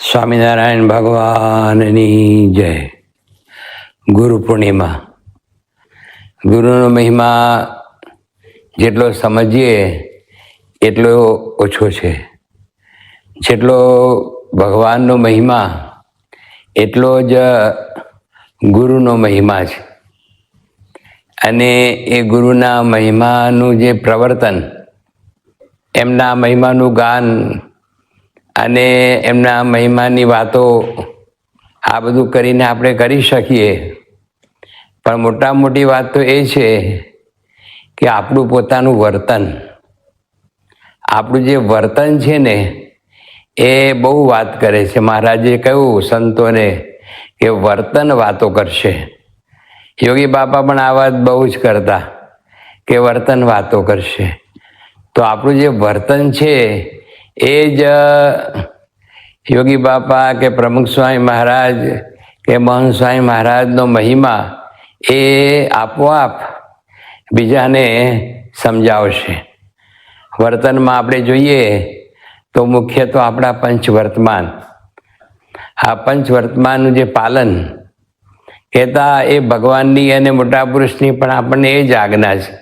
સ્વામિનારાયણ ભગવાનની જય. ગુરુ પૂર્ણિમા. ગુરુનો મહિમા જેટલો સમજીએ, એટલો ઓછો છે. જેટલો ભગવાનનો મહિમા, એટલો જ ગુરુનો મહિમા છે. અને એ ગુરુના મહિમાનું જે પ્રવર્તન, એમના મહિમાનું ગાન અને એમના મહિમાની વાતો આ બધું કરીને આપણે કરી શકીએ. પણ મોટા મોટી વાત તો એ છે કે આપણું પોતાનું વર્તન, આપણું જે વર્તન છે ને, એ બહુ વાત કરે છે. મહારાજે કહ્યું સંતોને કે વર્તન વાતો કરશે. યોગી બાપા પણ આ વાત બહુ જ કરતા કે વર્તન વાતો કરશે. તો આપણું જે વર્તન છે એ જ યોગી બાપા કે પ્રમુખ સ્વામી મહારાજ કે મહંત સ્વામી મહારાજનો મહિમા એ આપોઆપ બીજાને સમજાવશે. વર્તનમાં આપણે જોઈએ તો મુખ્ય તો આપણા પંચ વર્તમાન આ પંચ વર્તમાનનું જે પાલન કહેતા એ ભગવાનની અને મોટા પુરુષની પણ આપણને એ જ આજ્ઞા છે.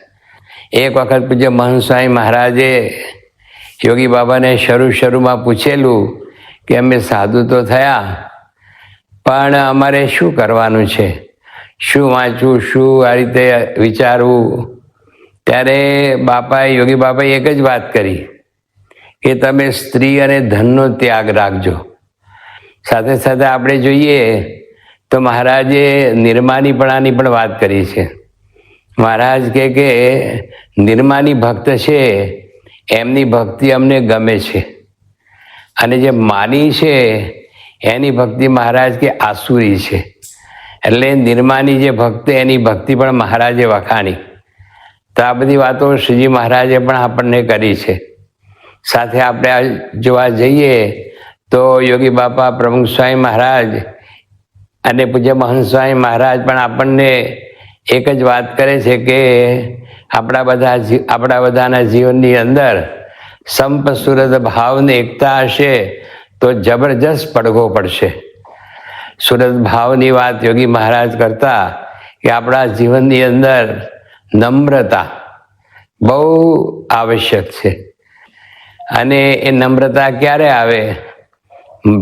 એક વખત પૂજ્ય મહંત સ્વામી મહારાજે યોગી બાબાને શરૂ શરૂમાં પૂછેલું કે અમે સાધુ તો થયા, પણ અમારે શું કરવાનું છે? શું વાંચવું, શું આ રીતે વિચારવું? ત્યારે બાપાએ, યોગી બાપાએ એક જ વાત કરી કે તમે સ્ત્રી અને ધનનો ત્યાગ રાખજો. સાથે સાથે આપણે જોઈએ તો મહારાજે નિર્માનીપણાની પણ વાત કરી છે. મહારાજ કે નિર્માની ભક્ત છે એમની ભક્તિ અમને ગમે છે. અને જે માની છે, એની ભક્તિ મહારાજ કે આસુરી છે. એટલે નિર્માની જે ભક્ત, એની ભક્તિ પણ મહારાજે વખાણી. તો આ બધી વાતો શ્રીજી મહારાજે પણ આપણને કરી છે. સાથે આપણે જોવા જઈએ, તો યોગી બાપા પ્રમુખ સ્વામી મહારાજ અને પૂજ્ય મહંત સ્વામી મહારાજ પણ આપણને એક જ વાત કરે છે કે આપણા બધા આપણા બધાના જીવનની અંદર સંપ સુરત ભાવની એકતા હશે તો જબરજસ્ત પડઘો પડશે. સુરત ભાવની વાત યોગી મહારાજ કરતા કે આપણા જીવનની અંદર નમ્રતા બહુ આવશ્યક છે. અને એ નમ્રતા ક્યારે આવે?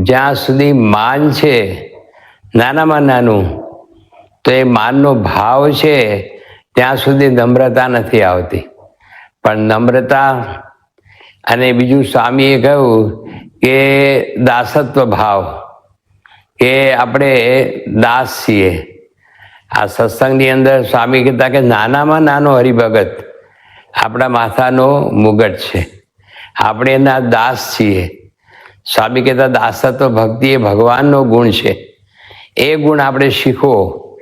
જ્યાં સુધી માન છે, નાનામાં નાનું, તો એ માનનો ભાવ છે ત્યાં સુધી નમ્રતા નથી આવતી. પણ નમ્રતા અને બીજું સ્વામીએ કહ્યું કે દાસત્વ ભાવ, કે આપણે દાસ છીએ. આ સત્સંગની અંદર સ્વામી કહેતા કે નાનામાં નાનો હરિભગત આપણા માથાનો મુગટ છે. આપણે એના દાસ છીએ. સ્વામી કહેતા દાસત્વ ભક્તિ એ ભગવાનનો ગુણ છે. એ ગુણ આપણે શીખવો,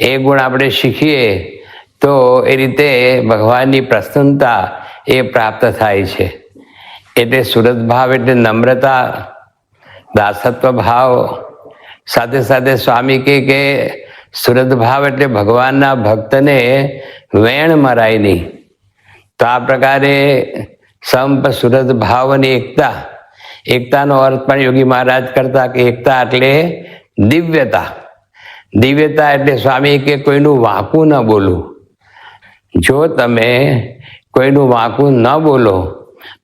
એ ગુણ આપણે શીખીએ તો એ રીતે ભગવાનની પ્રસન્નતા એ પ્રાપ્ત થાય છે. એટલે સુરત ભાવ એટલે નમ્રતા, દાસત્વ ભાવ. સાથે સાથે સ્વામી કહે કે સુરત ભાવ એટલે ભગવાનના ભક્તને વેણ મરાય નહીં તો આ પ્રકારે સંપ સુરત ભાવ અને એકતા. એકતાનો અર્થ પણ યોગી મહારાજ કરતા કે એકતા એટલે દિવ્યતા. દિવ્યતા એટલે સ્વામી કે કોઈનું વાંકું ન બોલવું. જો તમે કોઈનું વાંકું ન બોલો,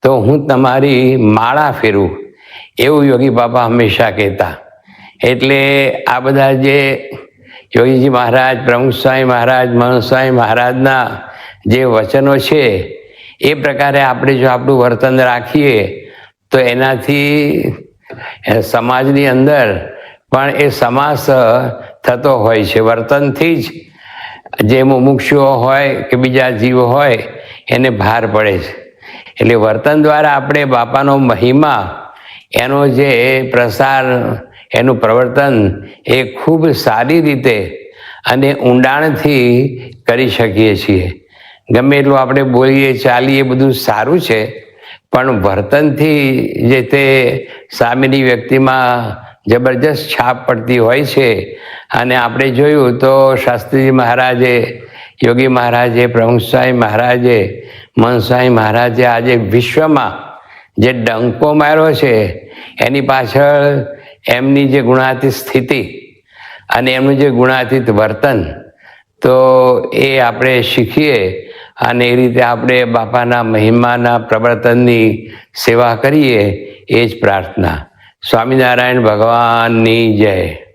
તો હું તમારી માળા ફેરું એવું યોગી બાપા હંમેશા કહેતા. એટલે આ બધા જે યોગીજી મહારાજ, પ્રમુખ સ્વામી મહારાજ મનસ્વામી સ્વામી મહારાજના જે વચનો છે, એ પ્રકારે આપણે જો આપણું વર્તન રાખીએ, તો એનાથી સમાજની અંદર પણ એ સમાસ થતો હોય છે. વર્તનથી જ જે મુમુક્ષુઓ હોય કે બીજા જીવો હોય, એને ભાર પડે છે. એટલે વર્તન દ્વારા આપણે બાપાનો મહિમા, એનો જે પ્રસાર, એનું પ્રવર્તન એ ખૂબ સારી રીતે અને ઊંડાણથી કરી શકીએ છીએ. ગમે એટલું આપણે બોલીએ, ચાલીએ, બધું સારું છે, પણ વર્તનથી જે તે સામેની વ્યક્તિમાં જબરજસ્ત છાપ પડતી હોય છે. અને આપણે જોયું તો શાસ્ત્રીજી મહારાજે, યોગી મહારાજે પ્રમુખસાઈ મહારાજે મનસાઈ મહારાજે આજે વિશ્વમાં જે ડંકો માર્યો છે, એની પાછળ એમની જે ગુણાતીત સ્થિતિ અને એમનું જે ગુણાતીત વર્તન, તો એ આપણે શીખીએ અને એ રીતે આપણે બાપાના મહિમાના પ્રવર્તનની સેવા કરીએ, એ જ પ્રાર્થના. સ્વામિનારાયણ ભગવાનની જય.